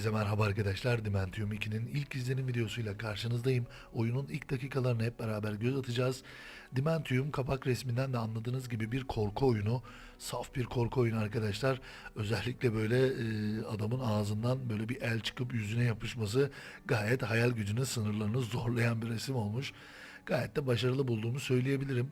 Herkese merhaba arkadaşlar. Dementium 2'nin ilk izlenim videosuyla karşınızdayım. Oyunun ilk dakikalarına hep beraber göz atacağız. Dementium kapak resminden de anladığınız gibi bir korku oyunu. Saf bir korku oyunu arkadaşlar. Özellikle böyle e, adamın ağzından böyle bir el çıkıp yüzüne yapışması gayet hayal gücünün sınırlarını zorlayan bir resim olmuş. Gayet de başarılı bulduğumu söyleyebilirim.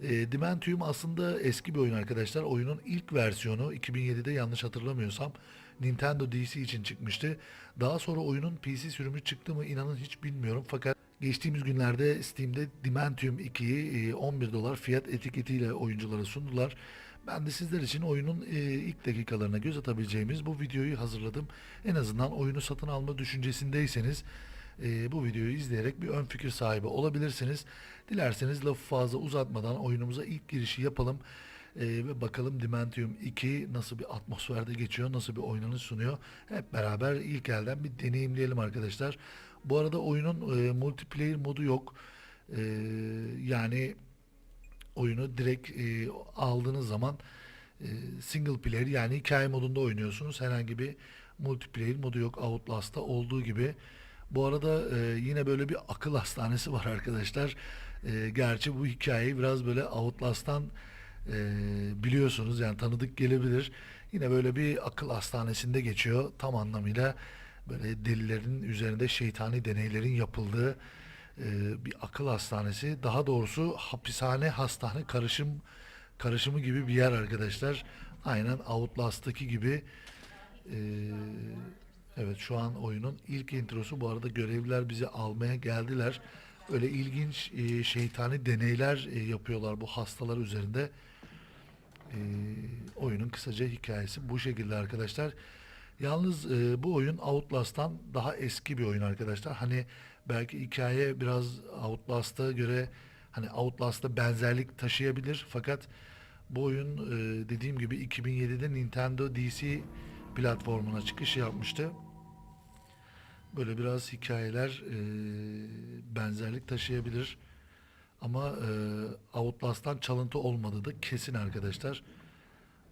E, Dementium aslında eski bir oyun arkadaşlar. Oyunun ilk versiyonu 2007'de yanlış hatırlamıyorsam Nintendo DC için çıkmıştı. Daha sonra oyunun PC sürümü çıktı mı inanın hiç bilmiyorum. Fakat geçtiğimiz günlerde Steam'de Dementium 2'yi e, 11 dolar fiyat etiketiyle oyunculara sundular. Ben de sizler için oyunun e, ilk dakikalarına göz atabileceğimiz bu videoyu hazırladım. En azından oyunu satın alma düşüncesindeyseniz e, bu videoyu izleyerek bir ön fikir sahibi olabilirsiniz. Dilerseniz lafı fazla uzatmadan oyunumuza ilk girişi yapalım. E, ve bakalım Dementium 2 nasıl bir atmosferde geçiyor, nasıl bir oynanış sunuyor. Hep beraber ilk elden bir deneyimleyelim arkadaşlar. Bu arada oyunun e, multiplayer modu yok. E, yani oyunu direkt e, aldığınız zaman e, single player yani hikaye modunda oynuyorsunuz. Herhangi bir multiplayer modu yok Outlast'ta olduğu gibi. Bu arada e, yine böyle bir akıl hastanesi var arkadaşlar. E, gerçi bu hikayeyi biraz böyle Outlast'tan e, biliyorsunuz yani tanıdık gelebilir. Yine böyle bir akıl hastanesinde geçiyor tam anlamıyla böyle delilerin üzerinde şeytani deneylerin yapıldığı e, bir akıl hastanesi. Daha doğrusu hapishane hastane karışım karışımı gibi bir yer arkadaşlar. Aynen Outlast'taki gibi e, Evet şu an oyunun ilk introsu bu arada görevliler bizi almaya geldiler. Öyle ilginç e, şeytani deneyler e, yapıyorlar bu hastalar üzerinde. E, oyunun kısaca hikayesi bu şekilde arkadaşlar. Yalnız e, bu oyun Outlast'tan daha eski bir oyun arkadaşlar. Hani belki hikaye biraz Outlast'a göre hani Outlast'a benzerlik taşıyabilir fakat bu oyun e, dediğim gibi 2007'de Nintendo DC platformuna çıkış yapmıştı. Böyle biraz hikayeler e, benzerlik taşıyabilir. Ama e, Outlast'tan çalıntı olmadığı da kesin arkadaşlar.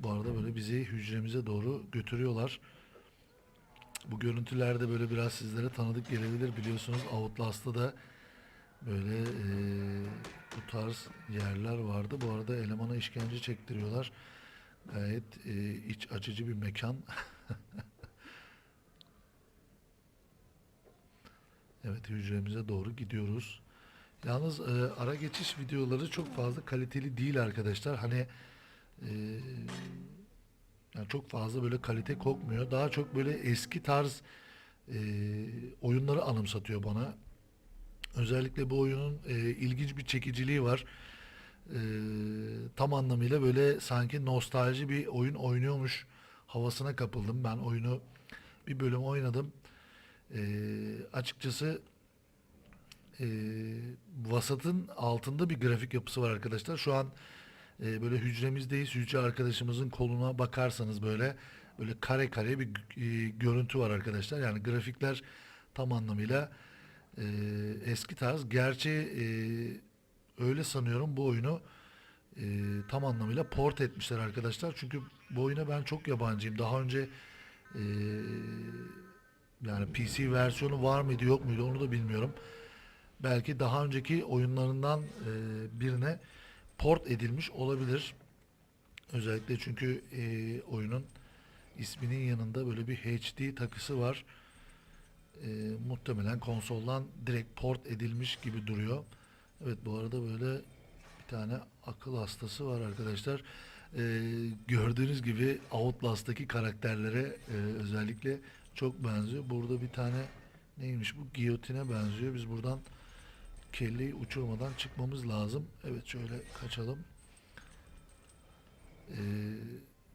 Bu arada böyle bizi hücremize doğru götürüyorlar. Bu görüntülerde böyle biraz sizlere tanıdık gelebilir. Biliyorsunuz Outlast'ta da böyle e, bu tarz yerler vardı. Bu arada elemana işkence çektiriyorlar. Gayet e, iç açıcı bir mekan. evet hücremize doğru gidiyoruz. Yalnız e, ara geçiş videoları çok fazla kaliteli değil arkadaşlar. Hani e, yani çok fazla böyle kalite kokmuyor. Daha çok böyle eski tarz e, oyunları anımsatıyor bana. Özellikle bu oyunun e, ilginç bir çekiciliği var. E, tam anlamıyla böyle sanki nostalji bir oyun oynuyormuş havasına kapıldım. Ben oyunu bir bölüm oynadım. E, açıkçası e, vasatın altında bir grafik yapısı var arkadaşlar. Şu an e, böyle hücremizdeyiz. Hücre arkadaşımızın koluna bakarsanız böyle böyle kare kare bir e, görüntü var arkadaşlar. Yani grafikler tam anlamıyla e, eski tarz. Gerçi e, öyle sanıyorum bu oyunu e, tam anlamıyla port etmişler arkadaşlar. Çünkü bu oyuna ben çok yabancıyım. Daha önce e, yani PC versiyonu var mıydı yok muydu onu da bilmiyorum. Belki daha önceki oyunlarından e, birine port edilmiş olabilir. Özellikle çünkü e, oyunun isminin yanında böyle bir HD takısı var. E, muhtemelen konsoldan direkt port edilmiş gibi duruyor. Evet bu arada böyle bir tane akıl hastası var arkadaşlar. E, gördüğünüz gibi Outlast'taki karakterlere e, özellikle çok benziyor. Burada bir tane neymiş bu giyotine benziyor. Biz buradan kelleyi uçurmadan çıkmamız lazım. Evet şöyle kaçalım. Ee,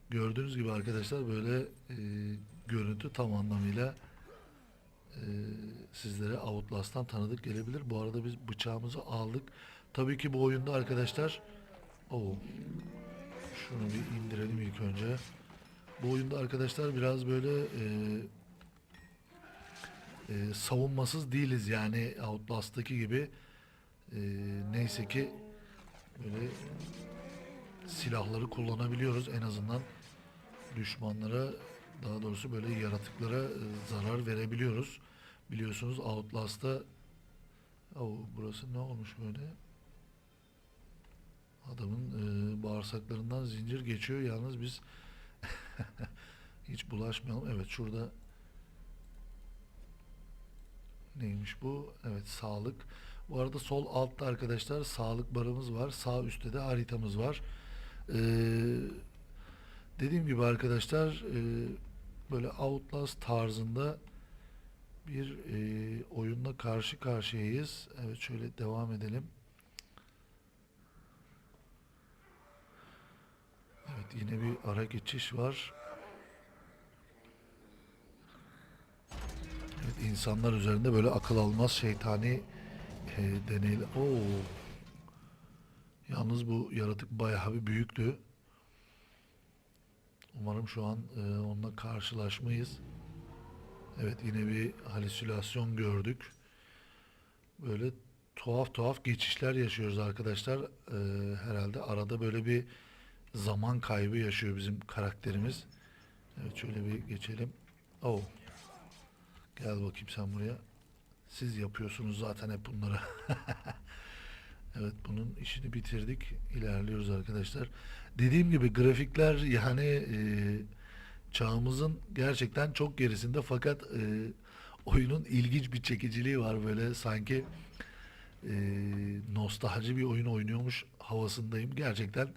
gördüğünüz gibi arkadaşlar böyle e, görüntü tam anlamıyla e, sizlere Outlast'tan tanıdık gelebilir. Bu arada biz bıçağımızı aldık. Tabii ki bu oyunda arkadaşlar Oo, şunu bir indirelim ilk önce. Bu oyunda arkadaşlar biraz böyle e, e, savunmasız değiliz yani Outlast'taki gibi. E, neyse ki böyle silahları kullanabiliyoruz en azından düşmanlara daha doğrusu böyle yaratıklara e, zarar verebiliyoruz. Biliyorsunuz Outlast'ta Oo, burası ne olmuş böyle? Adamın e, bağırsaklarından zincir geçiyor. Yalnız biz hiç bulaşmayalım. Evet şurada neymiş bu? Evet sağlık. Bu arada sol altta arkadaşlar sağlık barımız var. Sağ üstte de haritamız var. Ee, dediğim gibi arkadaşlar e, böyle Outlast tarzında bir e, oyunla karşı karşıyayız. Evet şöyle devam edelim. Evet yine bir ara geçiş var. Evet insanlar üzerinde böyle akıl almaz şeytani e, deneyler. Oo. Yalnız bu yaratık bayağı bir büyüktü. Umarım şu an e, onunla karşılaşmayız. Evet yine bir halüsinasyon gördük. Böyle tuhaf tuhaf geçişler yaşıyoruz arkadaşlar. Ee, herhalde arada böyle bir zaman kaybı yaşıyor bizim karakterimiz. Evet şöyle bir geçelim. Oh. Gel bakayım sen buraya. Siz yapıyorsunuz zaten hep bunları. evet bunun işini bitirdik. İlerliyoruz arkadaşlar. Dediğim gibi grafikler yani e, çağımızın gerçekten çok gerisinde fakat e, oyunun ilginç bir çekiciliği var böyle sanki e, nostalji bir oyun oynuyormuş havasındayım. Gerçekten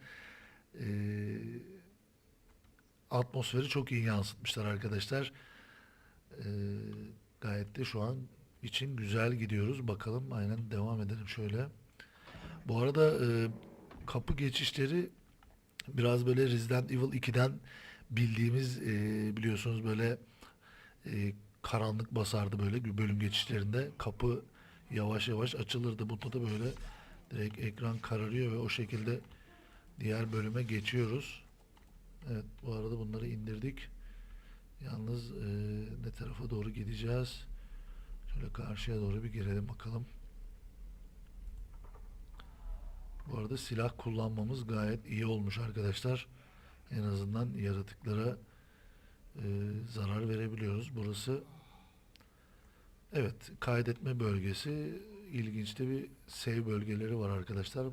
e, atmosferi çok iyi yansıtmışlar arkadaşlar. E, gayet de şu an için güzel gidiyoruz. Bakalım aynen devam edelim şöyle. Bu arada e, kapı geçişleri biraz böyle Resident Evil 2'den bildiğimiz e, biliyorsunuz böyle e, karanlık basardı böyle bölüm geçişlerinde kapı yavaş yavaş açılırdı. Bunda da böyle direkt ekran kararıyor ve o şekilde diğer bölüme geçiyoruz. Evet bu arada bunları indirdik. Yalnız e, ne tarafa doğru gideceğiz? Şöyle karşıya doğru bir girelim bakalım. Bu arada silah kullanmamız gayet iyi olmuş arkadaşlar. En azından yaratıklara e, zarar verebiliyoruz. Burası evet kaydetme bölgesi. İlginç de bir save bölgeleri var arkadaşlar.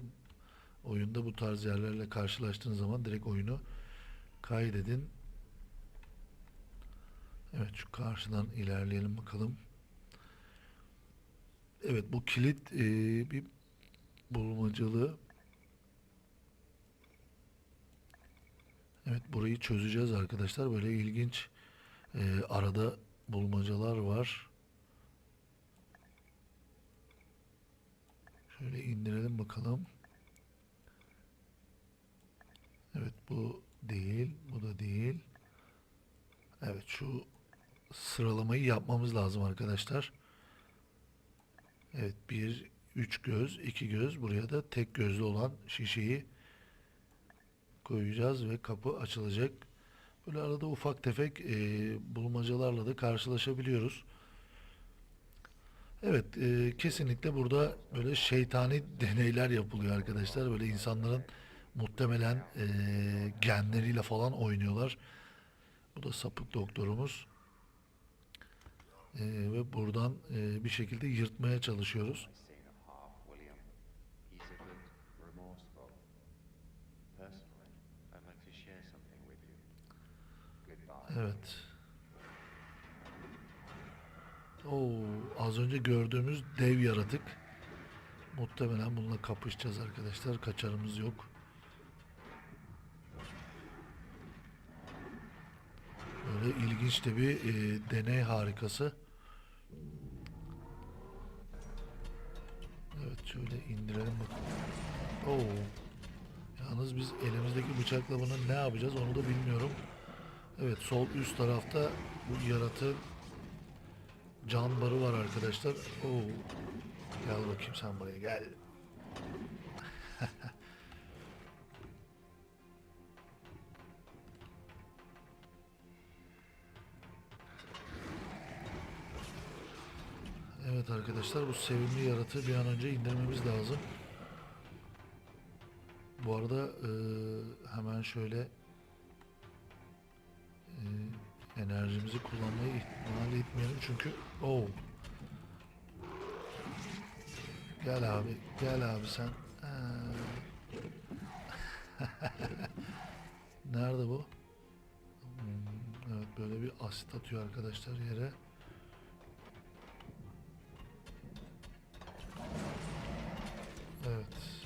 Oyunda bu tarz yerlerle karşılaştığınız zaman direkt oyunu kaydedin. Evet şu karşıdan ilerleyelim bakalım. Evet bu kilit e, bir bulmacalı. Evet burayı çözeceğiz arkadaşlar. Böyle ilginç e, arada bulmacalar var. Şöyle indirelim bakalım. Evet bu değil. Bu da değil. Evet şu sıralamayı yapmamız lazım arkadaşlar. Evet bir üç göz, iki göz. Buraya da tek gözlü olan şişeyi koyacağız ve kapı açılacak. Böyle arada ufak tefek e, bulmacalarla da karşılaşabiliyoruz. Evet, e, kesinlikle burada böyle şeytani deneyler yapılıyor arkadaşlar. Böyle insanların muhtemelen e, genleriyle falan oynuyorlar. Bu da sapık doktorumuz. E, ve buradan e, bir şekilde yırtmaya çalışıyoruz. Evet. Oo, az önce gördüğümüz dev yaratık. Muhtemelen bununla kapışacağız arkadaşlar. Kaçarımız yok. Böyle ilginç de bir e, deney harikası. Bıçakla bunu ne yapacağız onu da bilmiyorum. Evet sol üst tarafta bu yaratığın can barı var arkadaşlar. Oo. Gel bakayım sen buraya gel. Evet arkadaşlar bu sevimli yaratığı bir an önce indirmemiz lazım. Bu arada eee, hemen şöyle eee, Enerjimizi kullanmayı ihmal etmeyelim çünkü oh. Gel abi, gel abi sen. Nerede bu? Hmm, evet böyle bir asit atıyor arkadaşlar yere. Evet.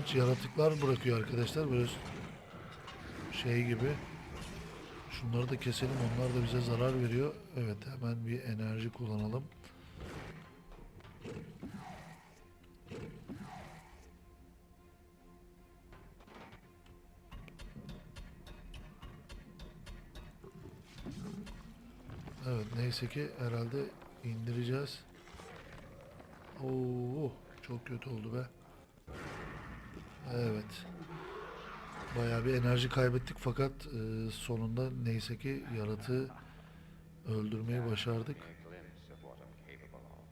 İğrenç yaratıklar bırakıyor arkadaşlar. Böyle şey gibi. Şunları da keselim. Onlar da bize zarar veriyor. Evet hemen bir enerji kullanalım. Evet neyse ki herhalde indireceğiz. Oo çok kötü oldu be. Evet. Bayağı bir enerji kaybettik fakat e, sonunda neyse ki yaratığı öldürmeyi başardık. A glimpse of what I'm capable of.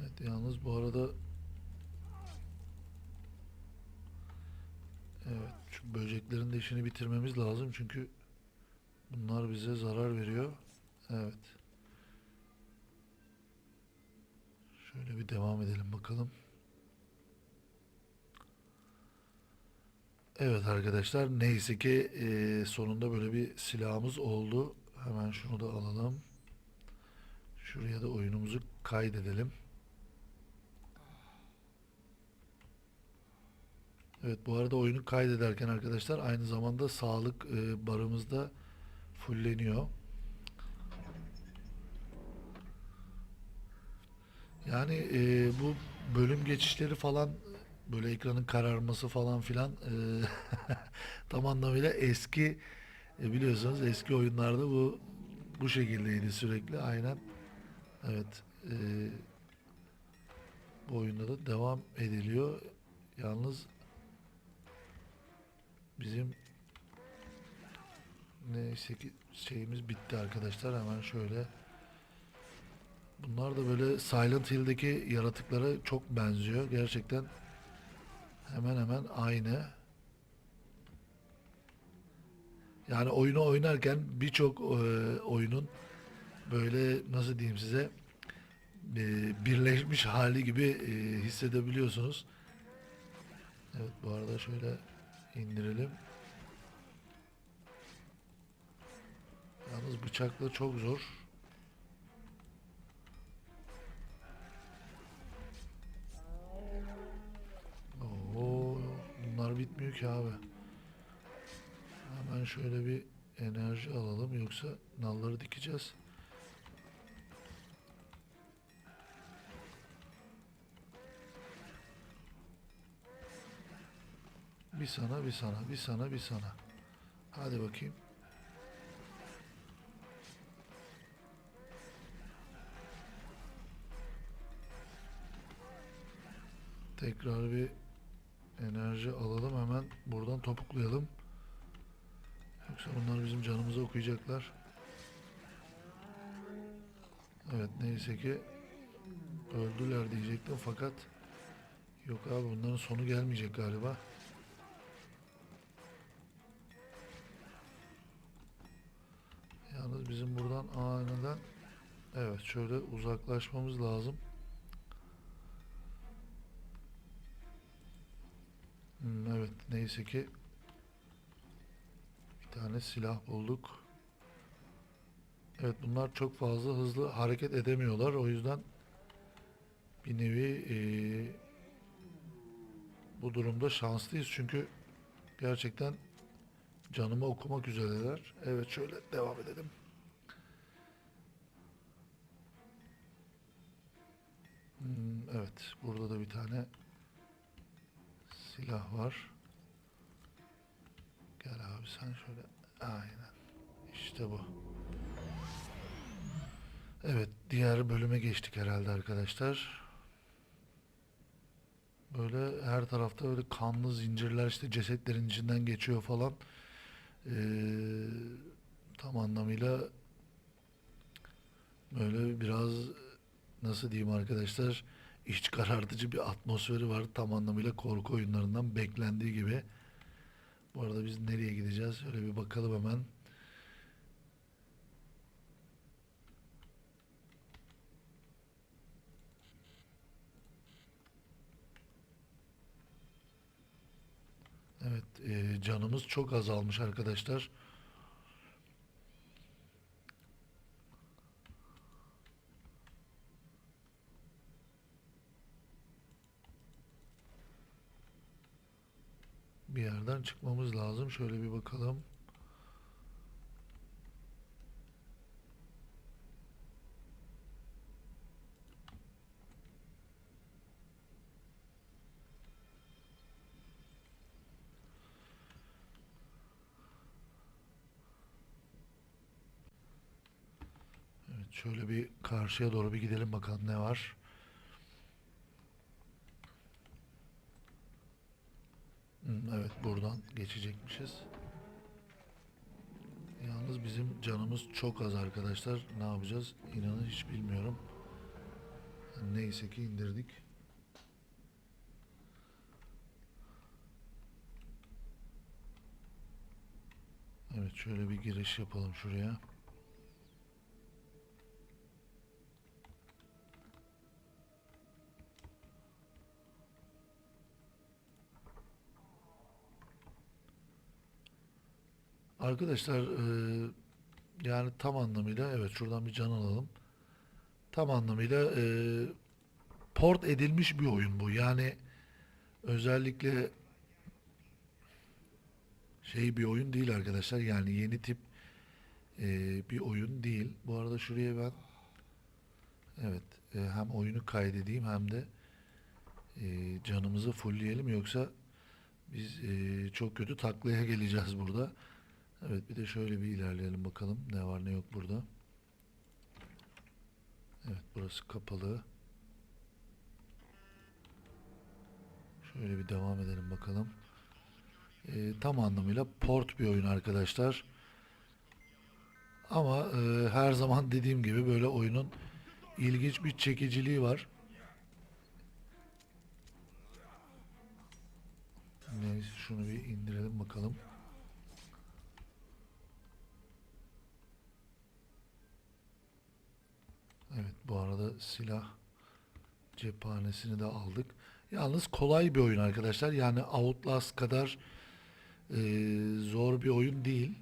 Evet yalnız bu arada Evet şu böceklerin de işini bitirmemiz lazım çünkü bunlar bize zarar veriyor. Evet. Şöyle bir devam edelim bakalım. Evet arkadaşlar neyse ki eee, sonunda böyle bir silahımız oldu. Hemen şunu da alalım. Şuraya da oyunumuzu kaydedelim. Evet bu arada oyunu kaydederken arkadaşlar aynı zamanda sağlık e, barımız da fulleniyor. Yani e, bu bölüm geçişleri falan böyle ekranın kararması falan filan e, tam anlamıyla eski e, biliyorsunuz eski oyunlarda bu bu şekildeydi sürekli aynen. Evet e, bu oyunda da devam ediliyor. Yalnız Bizim neyse ki şeyimiz bitti arkadaşlar. Hemen şöyle. Bunlar da böyle Silent Hill'deki yaratıklara çok benziyor. Gerçekten hemen hemen aynı. Yani oyunu oynarken birçok e, oyunun böyle nasıl diyeyim size e, birleşmiş hali gibi e, hissedebiliyorsunuz. Evet bu arada şöyle indirelim. Yalnız bıçakla çok zor. Oo, bunlar bitmiyor ki abi. Hemen şöyle bir enerji alalım yoksa nalları dikeceğiz. Bir sana, bir sana, bir sana, bir sana. Hadi bakayım. Tekrar bir enerji alalım hemen buradan topuklayalım. Yoksa bunlar bizim canımızı okuyacaklar. Evet neyse ki öldüler diyecektim fakat yok abi bunların sonu gelmeyecek galiba. Evet şöyle uzaklaşmamız lazım. Hmm, evet neyse ki bir tane silah bulduk. Evet bunlar çok fazla hızlı hareket edemiyorlar. O yüzden bir nevi eee, bu durumda şanslıyız. Çünkü gerçekten canımı okumak üzereler. Evet şöyle devam edelim. Evet burada da bir tane silah var. Gel abi sen şöyle aynen İşte bu. Evet, diğer bölüme geçtik herhalde arkadaşlar. Böyle her tarafta böyle kanlı zincirler işte cesetlerin içinden geçiyor falan. Ee, tam anlamıyla böyle biraz nasıl diyeyim arkadaşlar iç karartıcı bir atmosferi var. Tam anlamıyla korku oyunlarından beklendiği gibi. Bu arada biz nereye gideceğiz? Şöyle bir bakalım hemen. Evet, e, canımız çok azalmış arkadaşlar. Bir yerden çıkmamız lazım. Şöyle bir bakalım. Evet, şöyle bir karşıya doğru bir gidelim bakalım ne var. Evet buradan geçecekmişiz. Yalnız bizim canımız çok az arkadaşlar. Ne yapacağız? İnanın hiç bilmiyorum. Neyse ki indirdik. Evet şöyle bir giriş yapalım şuraya. Arkadaşlar eee, yani tam anlamıyla evet şuradan bir can alalım. Tam anlamıyla eee, port edilmiş bir oyun bu. Yani özellikle şey bir oyun değil arkadaşlar. Yani yeni tip eee, bir oyun değil. Bu arada şuraya ben evet eee, hem oyunu kaydedeyim hem de eee, canımızı fullleyelim yoksa biz eee, çok kötü taklaya geleceğiz burada. Evet bir de şöyle bir ilerleyelim bakalım ne var ne yok burada. Evet burası kapalı. Şöyle bir devam edelim bakalım. Ee, tam anlamıyla port bir oyun arkadaşlar. Ama e, her zaman dediğim gibi böyle oyunun ilginç bir çekiciliği var. Neyse şunu bir indirelim bakalım. Evet bu arada silah cephanesini de aldık. Yalnız kolay bir oyun arkadaşlar. Yani Outlast kadar e, zor bir oyun değil.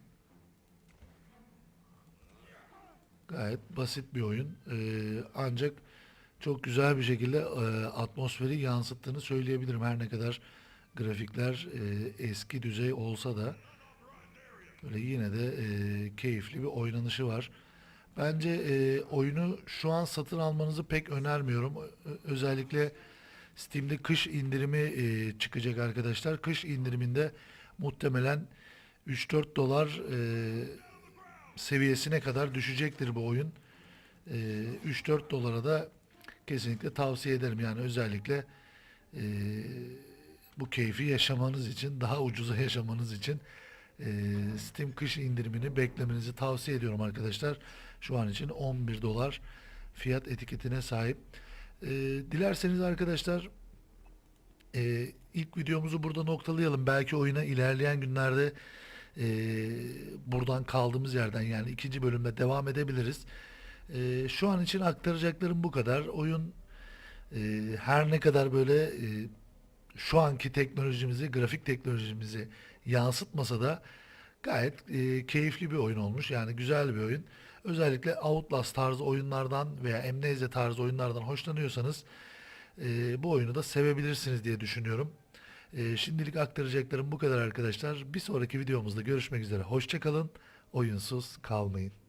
Gayet basit bir oyun. E, ancak çok güzel bir şekilde e, atmosferi yansıttığını söyleyebilirim. Her ne kadar grafikler e, eski düzey olsa da böyle yine de e, keyifli bir oynanışı var. Bence e, oyunu şu an satın almanızı pek önermiyorum. Özellikle Steam'de kış indirimi e, çıkacak arkadaşlar. Kış indiriminde muhtemelen 3-4 dolar e, seviyesine kadar düşecektir bu oyun. E, 3-4 dolara da kesinlikle tavsiye ederim. Yani özellikle e, bu keyfi yaşamanız için, daha ucuza yaşamanız için Steam kış indirimini beklemenizi tavsiye ediyorum arkadaşlar. Şu an için 11 dolar fiyat etiketine sahip. E, dilerseniz arkadaşlar e, ilk videomuzu burada noktalayalım. Belki oyuna ilerleyen günlerde e, buradan kaldığımız yerden yani ikinci bölümde devam edebiliriz. E, şu an için aktaracaklarım bu kadar. Oyun her ne kadar böyle şu anki teknolojimizi, grafik teknolojimizi yansıtmasa da gayet e, keyifli bir oyun olmuş. Yani güzel bir oyun. Özellikle Outlast tarzı oyunlardan veya Amnesia tarzı oyunlardan hoşlanıyorsanız e, bu oyunu da sevebilirsiniz diye düşünüyorum. E, şimdilik aktaracaklarım bu kadar arkadaşlar. Bir sonraki videomuzda görüşmek üzere. Hoşçakalın. Oyunsuz kalmayın.